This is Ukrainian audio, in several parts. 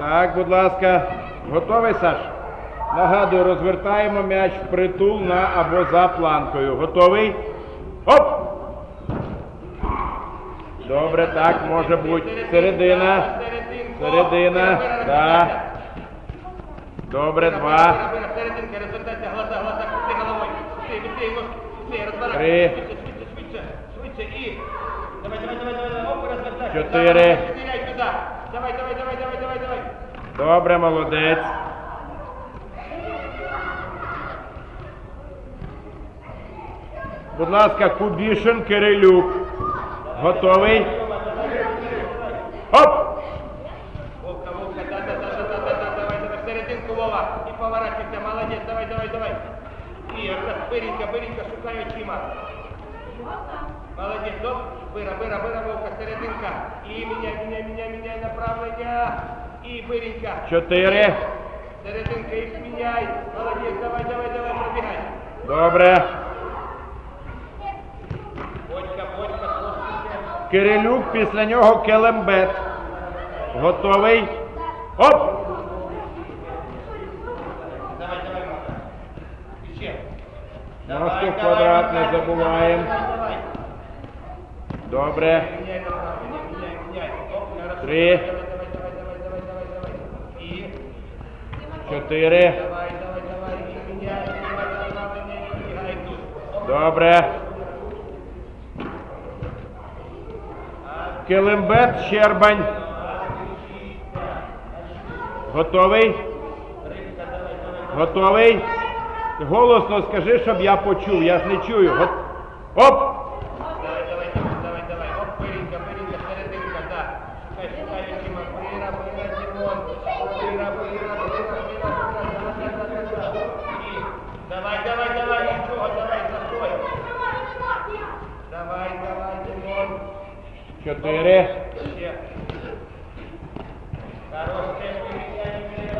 Так, будь ласка, готовий, Саш? Нагадую, розвертаємо м'яч в притул на або за планкою. Готовий? Оп! Добре, так, може бути. Середина. Середина. Так. Добре, два. Три. Швидше. Давай, давай, давай. Чотири. Давай, давай, давай, давай. Добре, молодець. Будь ласка, Кубішин Кирилюк. Готовий? Оп! Вовка, вовка, та-та-та-та-та-та, давайте на серединку Вова. І поворачивайся, молодець, давай, давай, давай. І якраз пирінка, пирінка, шукаю Тіма. Молодець, доп. Бира, бира, бира, вовка, серединка. І міняй, міняй, міняй, міняй, направлення. І биренька. Чотири. Серединка, їх міняй. Молодець, давай, давай, давай, пробігай. Добре. Бочка, хлопчики. Кирилюк, після нього Келембет. Готовий? Оп! Давай, давай. Ще. В квадрат не забуваємо. Добре. Міняй міняй, міняй. Оп. Три. Давай, давай, давай, давай, давай, давай, давай. І Чотири. давай, давай, давай, і міняй, міняй направлення, і бігай тут. Оп. Добре. Келембет, Щербань. Готовий? Готовий? Голосно скажи, щоб я почув. Я ж не чую. Го- Оп! Давай, давай, давай, давай, давай. Оп, пирінка, пирінка, серединка, да. Шукай, шукай, очима. Пира, пира, Дімон. Пира, пира, пира, пира, пира, да, да, да, да, да. І Давай, давай, давай, нічого, давай, заходь. Давай, давай, Дімон. Чотири.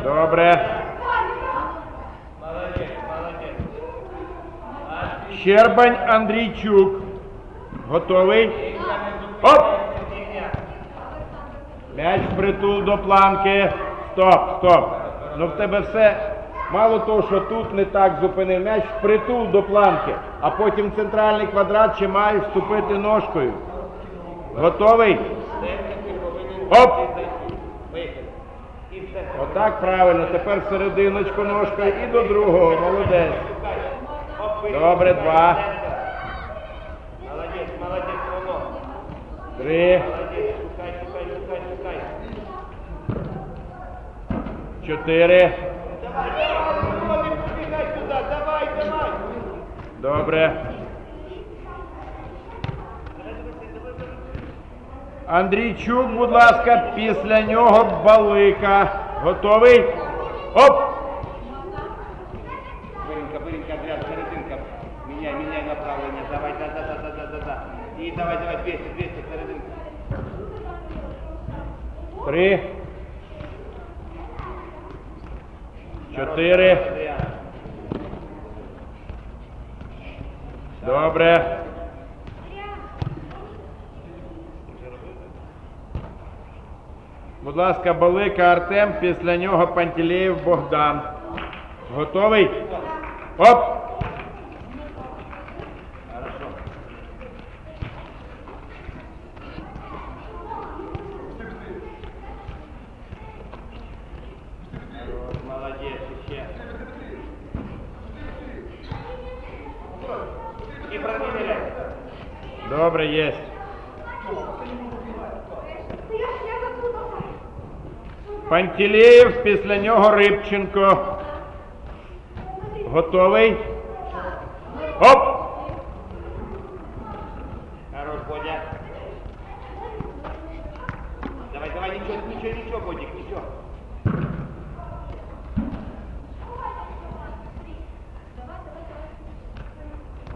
Добре. Щербань, Андрійчук. Готовий? Оп! М'яч притул до планки. Стоп, стоп. Ну в тебе все. Мало того, що тут не так зупинив м'яч, притул до планки, а потім центральний квадрат ще маєш вступити ножкою. Готовий? Оп! Отак правильно. Тепер серединочку ножка і до другого. Молодець. Добре, два. Молодець, молодець, воно. Три. Чотири. Давай, давай, давай. Добре. Андрійчук, будь ласка, після нього балика. Готовий? Оп! Быренько, быренько, Андрей, серединка. Меняй, меняй направление. Давай, да, да, да, да, да, да, да. И давай, давай, 200, 200, серединка. Три. Чотири. Адриан. Добре. Будь ласка, балика Артем, після нього Пантелеєв Богдан. Готовий? Оп! Добре, єсть. Пантелеєв, після нього Рибченко. Готовий? Оп! Хорош, Бодя. Давай, давай, ничего, ничего, ничего, Бодик, ничего.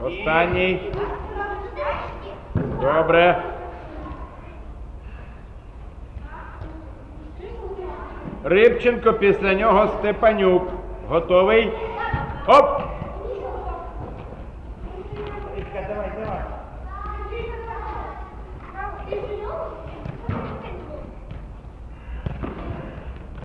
Останній. Добре. Рибченко, після нього Степанюк. Готовий. Оп! Давай, давай.